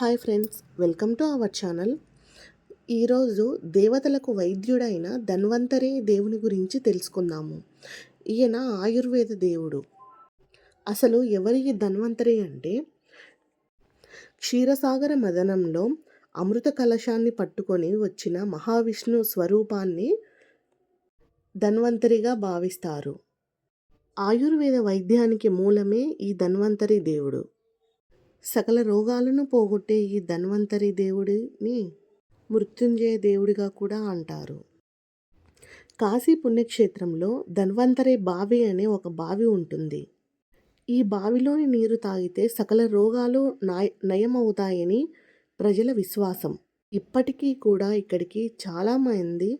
Hi friends welcome to our channel. ఈరోజు దేవతలకు వైద్యుడైన ధన్వంతరి దేవుని గురించి తెలుసుకుందాము. ఈయన ఆయుర్వేద దేవుడు. అసలు ఎవరి ధన్వంతరి అంటే క్షీరసాగర మదనంలో అమృత కలశాన్ని పట్టుకొని వచ్చిన మహావిష్ణు స్వరూపాన్ని ధన్వంతరిగా భావిస్తారు. ఆయుర్వేద వైద్యానికి మూలమే ఈ ధన్వంతరి దేవుడు. సకల రోగాలను పోగొట్టే ఈ ధన్వంతరి దేవుడిని మృత్యుంజయ దేవుడిగా కూడా అంటారు. కాశీ పుణ్యక్షేత్రంలో ధన్వంతరి బావి అనే ఒక బావి ఉంటుంది. ఈ బావిలోని నీరు తాగితే సకల రోగాలు నాయ నయమవుతాయని ప్రజల విశ్వాసం. ఇప్పటికీ కూడా ఇక్కడికి చాలామంది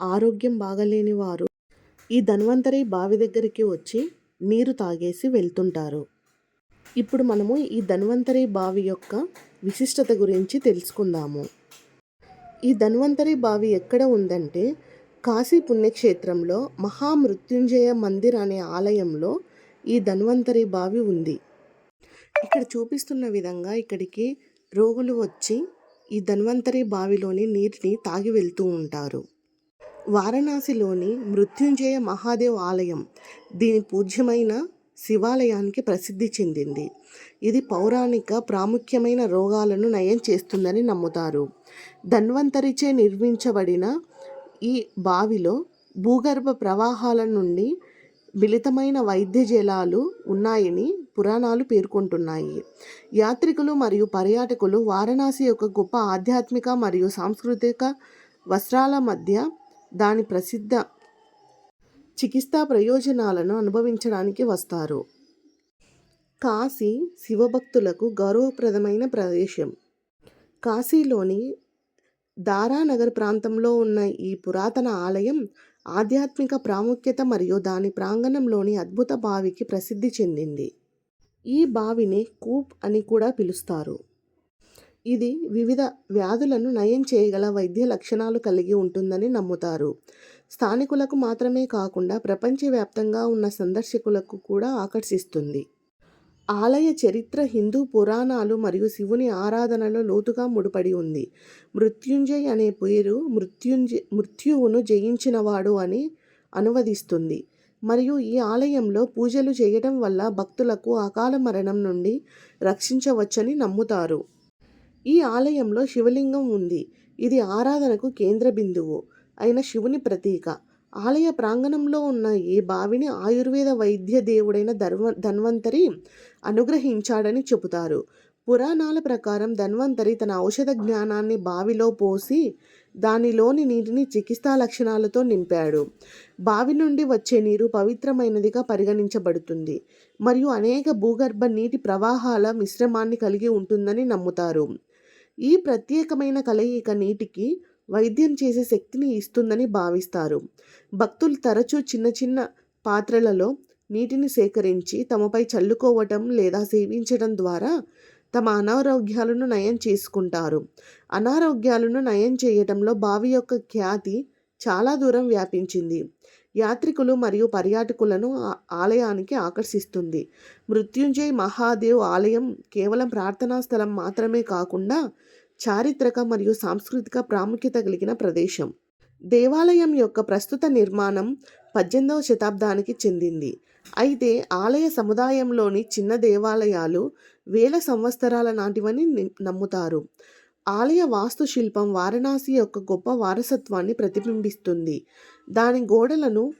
ఆరోగ్యం బాగలేని వారు ఈ ధన్వంతరి బావి దగ్గరికి వచ్చి నీరు తాగేసి వెళ్తుంటారు. ఇప్పుడు మనము ఈ ధన్వంతరి బావి యొక్క విశిష్టత గురించి తెలుసుకుందాము. ఈ ధన్వంతరి బావి ఎక్కడ ఉందంటే కాశీ పుణ్యక్షేత్రంలో మహామృత్యుంజయ మందిర్ అనే ఆలయంలో ఈ ధన్వంతరి బావి ఉంది. ఇక్కడ చూపిస్తున్న విధంగా ఇక్కడికి రోగులు వచ్చి ఈ ధన్వంతరి బావిలోని నీటిని తాగి వెళ్తూ ఉంటారు. వారణాసిలోని మృత్యుంజయ మహాదేవ్ ఆలయం దీని పూజ్యమైన శివాలయానికి ప్రసిద్ధి చెందింది. ఇది పౌరాణిక ప్రాముఖ్యమైన రోగాలను నయం చేస్తుందని నమ్ముతారు. ధన్వంతరిచే నిర్మించబడిన ఈ బావిలో భూగర్భ ప్రవాహాల నుండి మిళితమైన వైద్య జలాలు ఉన్నాయని పురాణాలు పేర్కొంటున్నాయి. యాత్రికులు మరియు పర్యాటకులు వారణాసి యొక్క గొప్ప ఆధ్యాత్మిక మరియు సాంస్కృతిక వస్త్రాల మధ్య దాని ప్రసిద్ధ చికిత్సా ప్రయోజనాలను అనుభవించడానికి వస్తారు. కాశీ శివభక్తులకు గౌరవప్రదమైన ప్రదేశం. కాశీలోని దారానగర్ ప్రాంతంలో ఉన్న ఈ పురాతన ఆలయం ఆధ్యాత్మిక ప్రాముఖ్యత మరియు దాని ప్రాంగణంలోని అద్భుత బావికి ప్రసిద్ధి చెందింది. ఈ బావిని కూప్ అని కూడా పిలుస్తారు. ఇది వివిధ వ్యాధులను నయం చేయగల వైద్య లక్షణాలు కలిగి ఉంటుందని నమ్ముతారు. స్థానికులకు మాత్రమే కాకుండా ప్రపంచవ్యాప్తంగా ఉన్న సందర్శకులకు కూడా ఆకర్షిస్తుంది. ఆలయ చరిత్ర హిందూ పురాణాలు మరియు శివుని ఆరాధనలో లోతుగా ముడిపడి ఉంది. మృత్యుంజయ్ అనే పేరు మృత్యుంజ మృత్యువును జయించినవాడు అని అనువదిస్తుంది. మరియు ఈ ఆలయంలో పూజలు చేయడం వల్ల భక్తులకు అకాల మరణం నుండి రక్షించవచ్చని నమ్ముతారు. ఈ ఆలయంలో శివలింగం ఉంది. ఇది ఆరాధనకు కేంద్ర బిందువు అయిన శివుని ప్రతీక. ఆలయ ప్రాంగణంలో ఉన్న ఈ బావిని ఆయుర్వేద వైద్య దేవుడైన ధర్వ ధన్వంతరి అనుగ్రహించాడని చెబుతారు. పురాణాల ప్రకారం ధన్వంతరి తన ఔషధ జ్ఞానాన్ని బావిలో పోసి దానిలోని నీటిని చికిత్సా లక్షణాలతో నింపాడు. బావి నుండి వచ్చే నీరు పవిత్రమైనదిగా పరిగణించబడుతుంది మరియు అనేక భూగర్భ నీటి ప్రవాహాల మిశ్రమాన్ని కలిగి ఉంటుందని నమ్ముతారు. ఈ ప్రత్యేకమైన కలయిక నీటికి వైద్యం చేసే శక్తిని ఇస్తుందని భావిస్తారు. భక్తులు తరచూ చిన్న చిన్న పాత్రలలో నీటిని సేకరించి తమపై చల్లుకోవటం లేదా సేవించడం ద్వారా తమ అనారోగ్యాలను నయం చేసుకుంటారు. అనారోగ్యాలను నయం చేయటంలో బావి యొక్క ఖ్యాతి చాలా దూరం వ్యాపించింది. యాత్రికులు మరియు పర్యాటకులను ఆలయానికి ఆకర్షిస్తుంది. మృత్యుంజయ్ మహాదేవ్ ఆలయం కేవలం ప్రార్థనా స్థలం మాత్రమే కాకుండా చారిత్రక మరియు సాంస్కృతిక ప్రాముఖ్యత కలిగిన ప్రదేశం. దేవాలయం యొక్క ప్రస్తుత నిర్మాణం పద్దెనిమిదవ శతాబ్దానికి చెందింది. అయితే ఆలయ సముదాయంలోని చిన్న దేవాలయాలు వేల సంవత్సరాల నాటివని నమ్ముతారు. ఆలయ వాస్తుశిల్పం వారణాసి యొక్క గొప్ప వారసత్వాన్ని ప్రతిబింబిస్తుంది. దాని గోడలను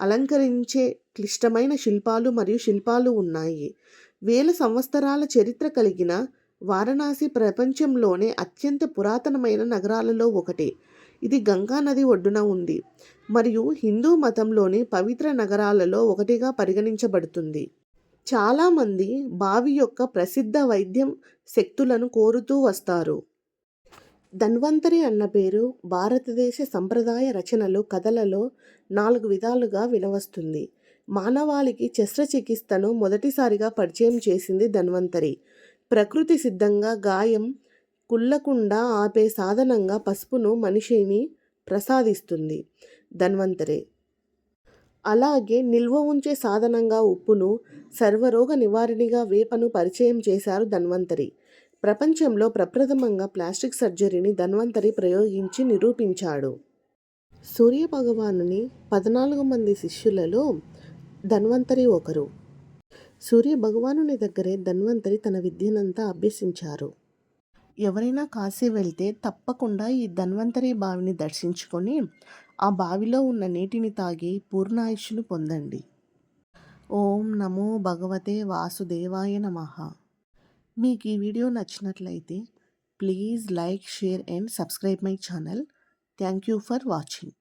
అలంకరించే క్లిష్టమైన శిల్పాలు మరియు శిల్పాలు ఉన్నాయి. వేల సంవత్సరాల చరిత్ర కలిగిన వారణాసి ప్రపంచంలోనే అత్యంత పురాతనమైన నగరాలలో ఒకటి. ఇది గంగా నది ఒడ్డున ఉంది మరియు హిందూ మతంలోని పవిత్ర నగరాలలో ఒకటిగా పరిగణించబడుతుంది. చాలామంది బావి యొక్క ప్రసిద్ధ వైద్యం శక్తులను కోరుతూ వస్తారు. ధన్వంతరి అన్న పేరు భారతదేశ సంప్రదాయ రచనలు కథలలో నాలుగు విధాలుగా వినవస్తుంది. మానవాళికి శస్త్రచికిత్సను మొదటిసారిగా పరిచయం చేసింది ధన్వంతరి. ప్రకృతి సిద్ధంగా గాయం కుళ్ళకుండా ఆపే సాధనంగా పసుపును మనిషిని ప్రసాదిస్తుంది ధన్వంతరే. అలాగే నిల్వ ఉంచే సాధనంగా ఉప్పును సర్వరోగ నివారణగా వేపను పరిచయం చేశారు ధన్వంతరి. ప్రపంచంలో ప్రప్రథమంగా ప్లాస్టిక్ సర్జరీని ధన్వంతరి ప్రయోగించి నిరూపించాడు. సూర్య భగవానుని పద్నాలుగు మంది శిష్యులలో ధన్వంతరి ఒకరు. సూర్య భగవానుని దగ్గరే ధన్వంతరి తన విద్యనంతా అభ్యసించారు. ఎవరైనా కాశీ వెళ్తే తప్పకుండా ఈ ధన్వంతరి బావిని దర్శించుకొని ఆ బావిలో ఉన్న నీటిని తాగి పూర్ణాయుష్ను పొందండి. ఓం నమో భగవతే వాసుదేవాయ నమః. మీకు ఈ వీడియో నచ్చినట్లయితే please like share and subscribe my channel. Thank you for watching.